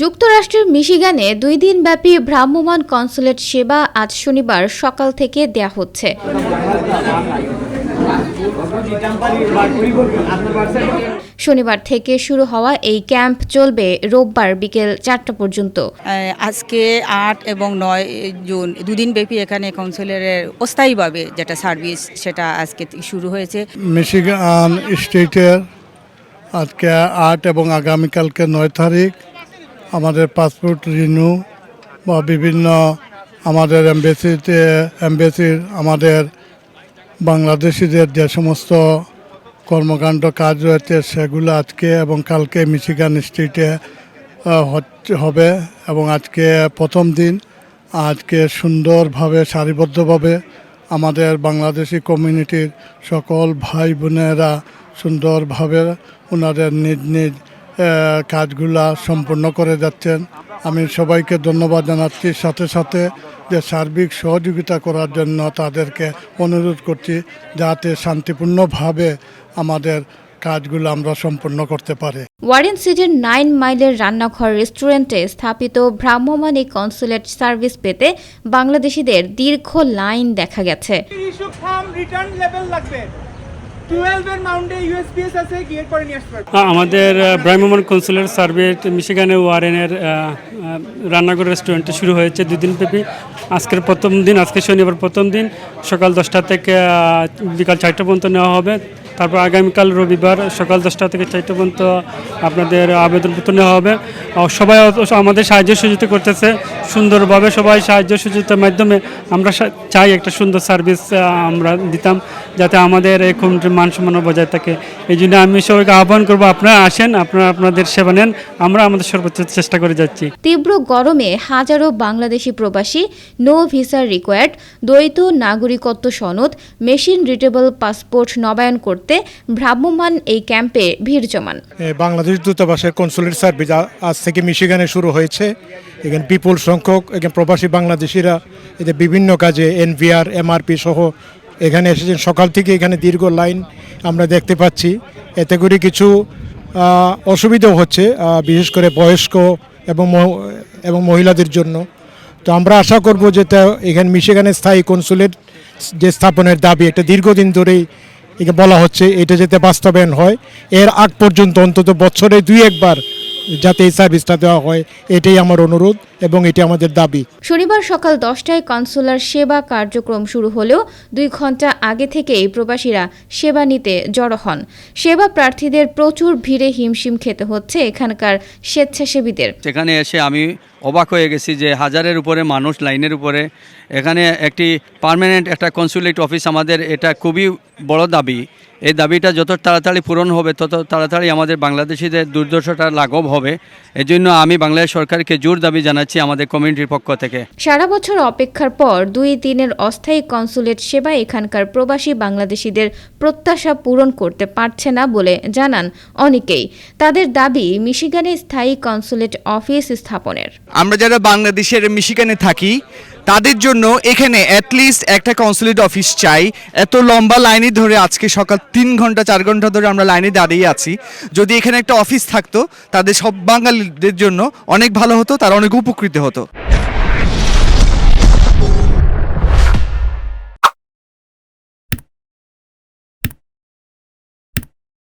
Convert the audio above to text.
যুক্তরাষ্ট্রের মিশিগানে দুই দিনব্যাপী ভ্রাম্যমাণ কনসুলেট সেবা আজ শনিবার সকাল থেকে দেয়া হচ্ছে। শনিবার থেকে শুরু হওয়া এই ক্যাম্প চলবে রোববার বিকেল চারটা পর্যন্ত। আজকে আট এবং নয় জুন দুদিন ব্যাপী এখানে কাউন্সিলরের অস্থায়ীভাবে যেটা সার্ভিস সেটা আজকে শুরু হয়েছে। মিশিগান স্টেটের আজকে আট এবং আগামীকালকে নয় তারিখ আমাদের পাসপোর্ট রিনিউ বা বিভিন্ন আমাদের এমবেসিতে, এমবেসির আমাদের বাংলাদেশিদের যে সমস্ত কর্মকাণ্ড কাজ রয়েছে, সেগুলো আজকে এবং কালকে মিশিগান স্ট্রিটে হবে এবং আজকে প্রথম দিন। আজকে সুন্দরভাবে, সারিবদ্ধভাবে আমাদের বাংলাদেশি কমিউনিটির সকল ভাই বোনেরা সুন্দরভাবে ওনাদের নিজ নিজ কাজগুলা সম্পূর্ণ করে যাচ্ছেন। আমি সবাইকে ধন্যবাদ জানাচ্ছি। সাথে সাথে যে সার্বিক সহযোগিতা করার জন্য তাদেরকে অনুরোধ করছি যাতে শান্তিপূর্ণভাবে আমাদের কাজগুলো আমরা সম্পূর্ণ করতে পারি। ওয়ারেন সিটির নাইন মাইলের রান্নাঘর রেস্টুরেন্টে স্থাপিত ভ্রাম্যমাণ এই কনসুলেট সার্ভিস পেতে বাংলাদেশিদের দীর্ঘ লাইন দেখা গেছে। রিটার্ন লেভেল লাগবে। হ্যাঁ, আমাদের ব্রাহ্মণ কনসুলের কনসুলার মিশিগানে ওয়ারেনের রান্নাঘর রেস্টুরেন্টে শুরু হয়েছে দুদিন ব্যাপী। আজকের প্রথম দিন আজকে শনিবার প্রথম দিন সকাল দশটা থেকে বিকাল চারটা পর্যন্ত নেওয়া হবে। তারপর আগামীকাল রবিবার সকাল দশটা থেকে চারটা পর্যন্ত আপনাদের আবেদনপত্র নেওয়া হবে। সবাই আমাদের সাহায্য সহযোগিতা করতেছে। সুন্দরভাবে সবাই সাহায্য সহযোগিতার মাধ্যমে আমরা চাই একটা সুন্দর সার্ভিস আমরা দিতাম যাতে আমাদের এই কমিটির মান সম্মান বজায় থাকে। এই জন্য আমি সবাইকে আহ্বান করব, আপনারা আসেন, আপনারা আপনাদের সেবা নেন, আমরা আমাদের সর্বোচ্চ চেষ্টা করে যাচ্ছি। তীব্র গরমে হাজারো বাংলাদেশি প্রবাসী নো ভিসা রিকোয়ার্ড দ্বৈত নাগরিকত্ব সনদ মেশিন রিটেবল পাসপোর্ট নবায়ন করতে ভ্রাম্যমাণ এই ক্যাম্পে ভিড় জমান। বাংলাদেশ দূতাবাসের কনসুলেট সার্ভিস আজ থেকে মিশিগানে শুরু হয়েছে। এখানে বিপুল সংখ্যক এখানে প্রবাসী বাংলাদেশিরা, এদের বিভিন্ন কাজে এনভিআর, এমআরপি সহ এখানে এসেছেন। সকাল থেকে এখানে দীর্ঘ লাইন আমরা দেখতে পাচ্ছি। এতে করে কিছু অসুবিধাও হচ্ছে বিশেষ করে বয়স্ক এবং এবং মহিলাদের জন্য। তো আমরা আশা করব যে এখানে মিশিগানের স্থায়ী কনসুলেট যে স্থাপনের দাবি, এটা দীর্ঘদিন ধরেই একে বলা হচ্ছে এটা যাতে বাস্তবায়ন হয়। এর আগ পর্যন্ত অন্তত বছরে দুই একবার যাতে এই সার্ভিসটা দেওয়া হয়, এটাই আমার অনুরোধ। এবং এটি আমাদের দাবি। শনিবার সকাল দশটায় কনসুলার সেবা কার্যক্রম শুরু হলেও দুই ঘণ্টা আগে থেকেই প্রবাসীরা সেবা নিতে জড়ো হন। সেবা প্রার্থীদের প্রচুর ভিড়ে হিমশিম খেতে হচ্ছে এখানকার স্বেচ্ছাসেবীদের। সেখানে এসে আমি অবাক হয়ে গেছি যে হাজারের উপরে মানুষ লাইনের উপরে। এখানে একটি পার্মানেন্ট একটা কনসুলেট অফিস আমাদের এটা খুবই বড় দাবি। এই দাবিটা যত তাড়াতাড়ি পূরণ হবে তত তাড়াতাড়ি আমাদের বাংলাদেশিদের দুর্দশাটা লাঘব হবে। এজন্য আমি বাংলাদেশ সরকারকে জোর দাবি জানাচ্ছি আমাদের কমিউনিটির পক্ষ থেকে। সারা বছর অপেক্ষার পর দুই দিনের অস্থায়ী কনসুলেট সেবা এখানকার প্রবাসী বাংলাদেশিদের প্রত্যাশা পূরণ করতে পারছে না বলে জানান অনেকেই। তাদের দাবি মিশিগানে স্থায়ী কনসুলেট অফিস স্থাপনের। আমরা যারা বাংলাদেশের মিশিগানে থাকি তাদের জন্য এখানে অ্যাটলিস্ট একটা কনসুলেট অফিস চাই। এত লম্বা লাইনে ধরে আজকে সকাল তিন ঘণ্টা, চার ঘণ্টা ধরে আমরা লাইনে দাঁড়িয়ে আছি। যদি এখানে একটা অফিস থাকতো, তাদের সব বাঙালিদের জন্য অনেক ভালো হতো, তারা অনেক উপকৃত হতো।